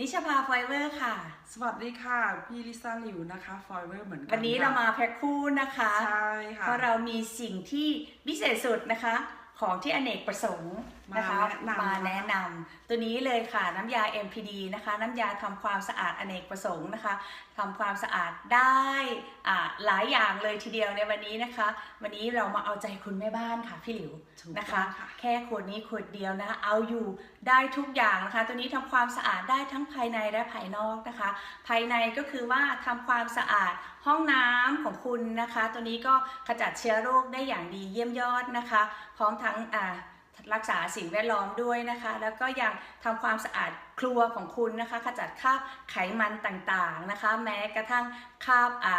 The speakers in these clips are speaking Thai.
นิชภาไฟเวอร์ค่ะ สวัสดีค่ะ พี่ลิซ่าหลิวนะคะฟอยเวอร์เหมือนกันวันนี้เรามาแพ็คคู่นะคะ ใช่ค่ะ เพราะเรามีสิ่งที่พิเศษสุดนะคะ ของที่อเนกประสงค์ นะคะมาแนะนำมาแนะนำตัวนี้เลยค่ะน้ำยา MPD นะคะ น้ำยาทำความสะอาดอเนกประสงค์นะคะทำความสะอาดได้อ่าหลายอย่างเลยทีเดียวในวันนี้นะคะ วันนี้เรามาเอาใจคุณแม่บ้านค่ะพี่หลิวถูกนะคะต้องค่ะแค่ขวดนี้ขวดเดียวนะเอาอยู่ได้ทุกอย่างนะคะ ตัวนี้ทำความสะอาดได้ทั้งภายในและภายนอกนะคะ ภายในก็คือว่าทำความสะอาดห้องน้ำของคุณนะคะ ตัวนี้ก็ขจัดเชื้อโรคได้อย่างดีเยี่ยมยอดนะคะพร้อมทั้งอ่า รักษาสิ่งแวดล้อมด้วยนะคะ แล้วก็ยังทำความสะอาดครัวของคุณนะคะขจัดคราบไขมันต่างๆนะคะ แม้กระทั่งคราบอ่า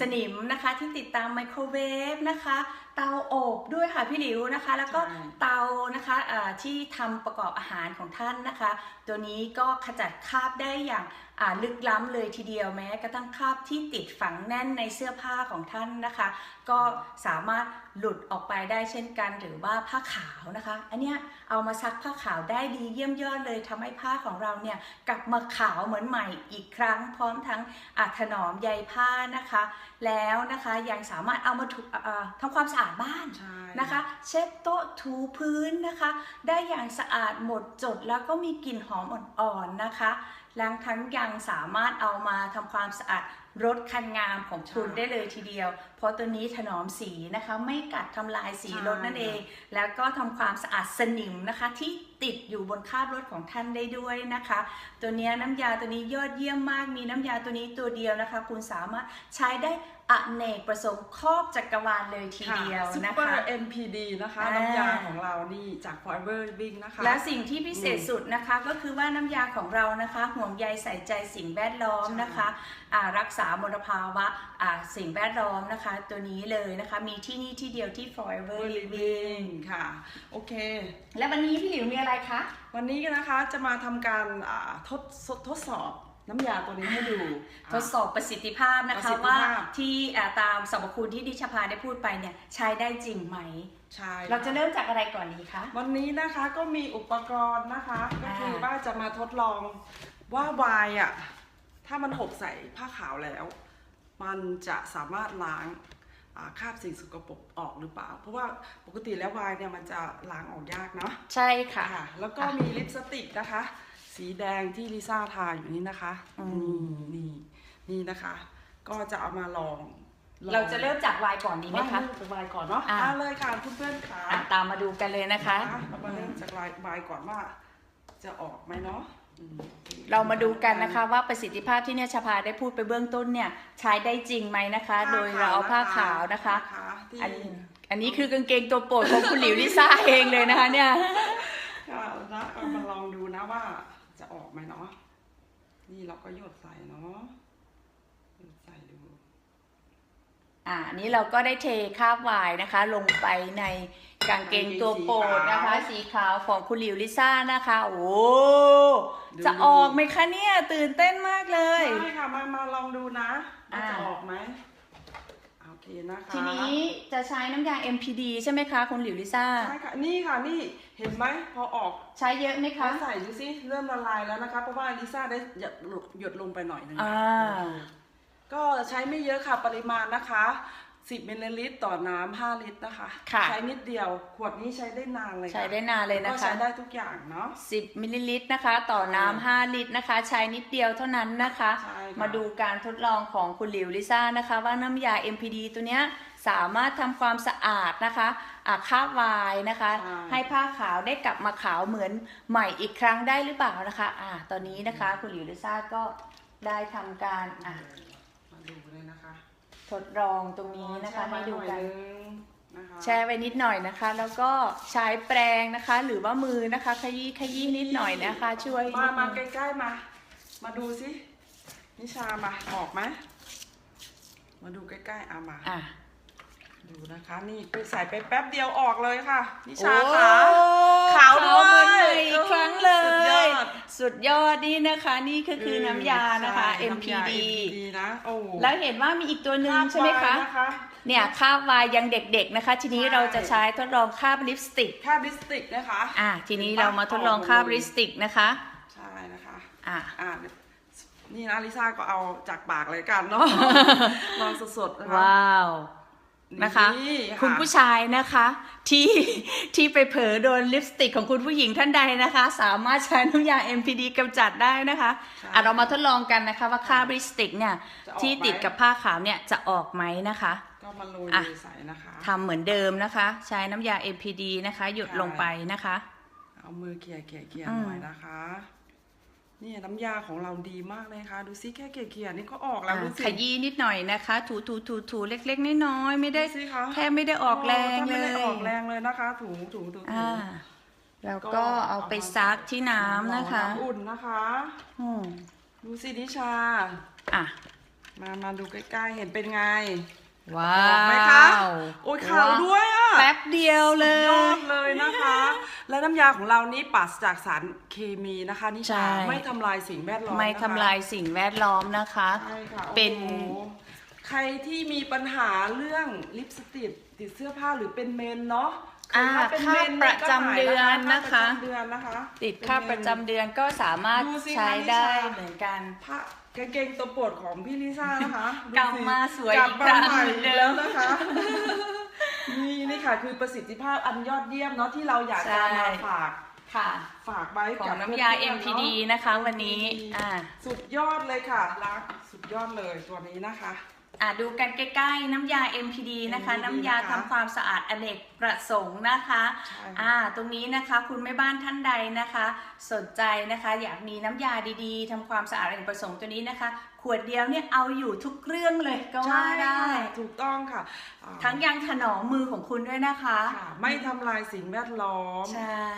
สนิมนะคะที่ติดตามไมโครเวฟนะคะ เตาอบด้วยค่ะพี่หลิวนะคะ แล้วก็ใช่เตานะคะอ่าที่ทำประกอบอาหารของท่านนะคะ ตัวนี้ก็ขจัดคราบได้อย่างอ่าลึกล้ำเลยทีเดียวแม้กระทั่งคราบที่ติดฝังแน่นในเสื้อผ้าของท่านนะคะ ก็สามารถหลุดออกไปได้เช่นกัน หรือว่าผ้าขาวนะคะ อันเนี้ยเอามาซักผ้าขาวได้ดีเยี่ยมยอดเลยทำให้ผ้าของเราเนี่ยกลับมาขาวเหมือนใหม่อีกครั้ง พร้อมทั้งอาถนอมใยผ้านะคะ แล้วนะคะยังสามารถเอามาถูเอ่อทำความสะอาดบ้านใช่นะคะ เช็ดโต๊ะถูพื้นนะคะ ได้อย่างสะอาดหมดจดแล้วก็มีกลิ่นหอมอ่อนๆนะคะแล้วทั้งยังสามารถเอามาทำความสะอาดรถคันงามของคุณได้เลยทีเดียว เพราะตัวนี้ถนอมสีนะคะ ไม่กัดทำลายสีรถนั่นเอง แล้วก็ทำความสะอาดสนิมนะคะ ที่ติดอยู่บนคราบรถของท่านได้ด้วยนะคะ ตัวเนี้ยน้ำยาตัวนี้ยอดเยี่ยมมาก มีน้ำยาตัวนี้ตัวเดียวนะคะ คุณสามารถใช้ได้ อเนกประสงค์ครอบจักรวาลเลยทีเดียวซุปนะเปอคะร์ NPD นะคะอ่าน้ำยาของเรานี่จาก Forever Living นะคะ และสิ่งที่พิเศษสุดนะคะก็คือว่าน้ำยาของเรานะคะ ห่วงใยใส่ใจสิ่งแวดล้อมนะคะอ่ารักษามลภาวะอ่าสิ่งแวดล้อมนะคะ ตัวนี้เลยนะคะ มีที่นี่ที่เดียวที่ Forever Forever Living Living ค่ะ โอเค และวันนี้พี่หลิวมีอะไรคะ วันนี้นะคะจะมาทำการอ่าทดทดทดสอบ น้ำยาตัวนี้ให้ดู ทดสอบประสิทธิภาพนะประคะสิทธิว่าภาพที่อ่าตามสรรพคุณที่ดิชภาได้พูดไปเนี่ยใช้ได้จริงไหม ใช่เราจะเริ่มจากอะไรก่อนดีคะ วันนี้นะคะก็มีอุปกรณ์นะคะ ก็คืออ่าว่าจะมาทดลองว่าวายอะถ้ามันหกใส่ผ้าขาวแล้ว มันจะสามารถล้างอ่าคราบสิ่งสกปรกออกหรือเปล่า เพราะว่าปกติแล้ววายเนี่ยมันจะล้างออกยากเนาะ ใช่ค่ะ ค่ะแล้วก็อะมีลิปสติกนะคะ สีแดงที่ลิซ่าทาอยู่นี่นะคะอืนี่นี่นี่นะคะ ก็จะเอามาลองลองเราจะเริ่มจากวายก่อนดีไหมคะเริ่จากวายก่อนเนาะอะอะเลยค่ะเพื่อนๆค่ะอะตามมาดูกันเลยนะคะเรามาเริ่มจากลายวายก่อนว่า จะออกไหมเนาะอืมเรามาดูกันนะคะว่าประสิทธิภาพที่เนี่ยชภาได้พูดไปเบื้องต้นเนี่ยใช้ได้จริงไหมนะคะผ้โดยเราเอาผ้าขาวนะคะผ้าขาวที่อันอันนี้คือกางเกงตัวโปรดของคุณหลิวลิซ่าเองเลยนะคะเนี่ย ก็นะเอามาลองดูนะว่าจะออกไหมเนาะ นี่เราก็หยดใส่เนาะหยดใส่ดู อ่าอันนี้เราก็ได้เทคราบวายนะคะ ลงไปในกางเกงตัวโปรดนะคะ สีขาวของคุณหลิวลิซ่านะคะ โอ้จะออกไหมคะเนี่ย ตื่นเต้นมากเลย ใช่ค่ะ มามาลองดูนะว่าจะอ่าออกไหม โอเคนะคะทีนี้จะใช้น้ำยา MPD ใช่ไหมคะคุณหลิวลิซ่า ใช่ค่ะ นี่ค่ะนี่เห็นไหมพอออกใช้เยอะไหมคะคะใส่ดูสิเริ่มละลายแล้วนะคะ เพราะว่าลิซ่าได้หยดหยดลงไปหน่อยหนึงอ่าก็ใช้ไม่เยอะค่ะปริมาณนะคะ 10มิลลิลิตรต่อน้ำ5ลิตรนะคะ ค่ะ ใช้นิดเดียวขวดนี้ใช้ได้นานเลยค่ะใช้ได้นานเลยนะก็คะใช้ได้ทุกอย่างเนาะ 10มิลลิลิตรนะคะ ต่อน้ำ5ลิตรนะคะ ใช้นิดเดียวเท่านั้นนะคะ ใช่ค่ะ มาดูการทดลองของคุณหลิวลิซ่านะคะ ว่าน้ำยา MPD ตัวเนี้ยสามารถทำความสะอาดนะคะอ่าคราบวายนะคะให้ผ้าขาวได้กลับมาขาวเหมือนใหม่อีกครั้งได้หรือเปล่านะคะอ่าตอนนี้นะคะ คุณหลิวลิซ่าก็ได้ทำการอะ มาดูเลยนะคะ ทดลองตรงนี้นะคะให้ดูกัน แช่ไว้หอยนึงนะคะแช่ไว้นิดหน่อยนะคะ แล้วก็ใช้แปรงนะคะ หรือว่ามือนะคะ ขยี้ขยี้นิดหน่อยนะคะ ช่วยมามาใกล้ๆมา มาดูสินิชามาออกไหมมาดูใกล้ๆเอามาอะ ดูนะคะ นี่ไปใส่ไปแป๊บเดียวออกเลยค่ะ นิชาโอ้ค่ะ ขาวด้วยเหมือนใหม่อีกครั้งเลสุดยยอดสุดยอดนี่นะคะ นี่ก็คือน้ำยานะคะใช่น้ำยา MPD MPD นะโอ้แล้วเห็นว่ามีอีกตัวหนึ่งใช่ไหมคะาบวายนะคะเนี่ยคราบวายยังเด็กๆนะคะ ทีนี้ใช่เราจะใช้ทดลองคราบลิปสติกค่าบลิปสติกนะคะอะทีนี้เรามาทดลองคราบลิปสติกนะคะใช่นะคะอะอ่านี่นะลิซ่าก็เอาจากปากเลยกันเนาะลองสดๆนะคะว้าว นะคะนี่คุณผู้ชายนะคะที่ที่ไปเผลอโดนลิปสติกของคุณผู้หญิงท่านใดนะคะ สามารถใช้น้ำยา MPD กำจัดได้นะคะใช่อะเรามาทดลองกันนะคะว่าค่าลิปสติกเนี่ยจะออกไหมที่ติดกับผ้าขาวเนี่ยจะออกไหมนะคะก็มาโรยอะใส่นะคะทำเหมือนเดิมนะคะ ใช้น้ำยา MPD นะคะ หยดค่ะลงไปนะคะ เอามือเกี่ยเกี่ยเกี่ยอืมหน่อยนะคะ นี่น้ำยาของเราดีมากเลยค่ะ ดูซิแค่เกี่ยเกี่ยนี่ก็ออกแล้วอะดูสิ ขยี้นิดหน่อยนะคะ ถูถูถูถูเล็ก ๆน้อยๆไม่ได้ดูสิคะแค่ไม่ได้ออกแรงถ้าเลไม่ได้ยออกแรงเลยนะคะ ถูถูถูถูอ่าแล้วก็เอาไปซักที่น้ำนะคะน้ำอุ่นนะคะอืมดูสินิชา อะ มามาดูใกล้ๆเห็นเป็นไง ว้าออกไหมคะวโอ้ยขาวด้วยอะ แป๊บเดียวเลยยอดเลยนะคะ และน้ำยาของเรานี่ปราศจากสารเคมีนะคะนิใช่ชาไม่ทำลายสิ่งแวดล้อมไม่นะคะทำลายสิ่งแวดล้อมนะคะใช่ค่ะเป็นโอ้โหใครที่มีปัญหาเรื่องลิปสติกติดเสื้อผ้าหรือเป็นเมนเนาะอ่าถ้เป็นค่าเมนประจำเดือนนะคะค่าประจำเดือนนะคะ ติดค่าประจำเดือนก็สามารถดูสิคะใช้ได้นิชาเหมือนกันผ้ากางเกงตัวโปรดของพี่ลิซ่านะคะดูสิกลับมาสวยกลับอีกครั้มางใหม่เหมือนเดิมแล้วนะคะ นี่นี่ค่ะคือประสิทธิภาพอันยอดเยี่ยมเนาะที่เราอยากจะมาฝากค่ะ ฝากไว้ของกับน้ำยา เพื่อนๆ MPD เอนะคะวันนี้ MPD อ่า สุดยอดเลยค่ะรักสุดยอดเลยตัวนี้นะคะ อะดูกันใกล้ๆ น้ำยา MPD นะคะ MPD น้ำยานะคะทำความสะอาดอเนกประสงค์นะคะใช่ค่ะ อ่าตรงนี้นะคะคุณแม่บ้านท่านใดนะคะ สนใจนะคะอยากมีน้ำยาดีๆทำความสะอาดอเนกประสงค์ตัวนี้นะคะ ขวดเดียวเนี่ยเอาอยู่ทุกเรื่องเลยก็ว่าได้ใช่ค่ะถูกต้องค่ะอ่าทั้งยังถนอมมือของคุณด้วยนะคะ ค่ะ ไม่ทำลายสิ่งแวดล้อม ใช่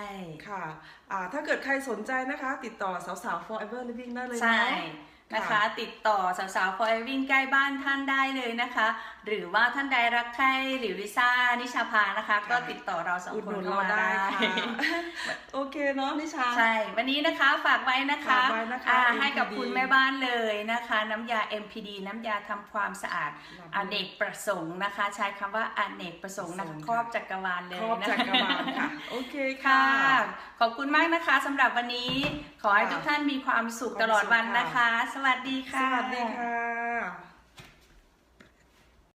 ค่ะอ่าถ้าเกิดใครสนใจนะคะ ติดต่อสาวๆ forever living ได้เลยใช่เนาะนะ คะค่ะติดต่อสาวๆ for living ใกล้บ้านท่านได้เลยนะคะ หรือว่าท่านใดรักใครหรือลิซ่านิชาพานะคะ ก็ติดต่อเราสองอุดคหนนุนเข้าเรามาได้ได้ค่ะโอเคเนาะนิชาใช่วันนี้นะคะฝากไว้นะคะฝากไว้นะคะอ่า MPD ให้กับคุณแม่บ้านเลยนะคะ น้ำยา MPD น้ำยาทำความสะอาดครับอเนกประสงค์นะคะ ใช้คำว่าอเนกประสงค์นะคะประสงค์ครอบจักรวาลเลยครอบนะจัคะกรวาลค่ะโอเคค่ะค่ะ ขอบคุณมากนะคะสำหรับวันนี้ขอให้ค่ะทุกท่านมีความสุขความตลอดวันสุขค่ะนะคะ สวัสดีสค่ะวัสดีค่ะ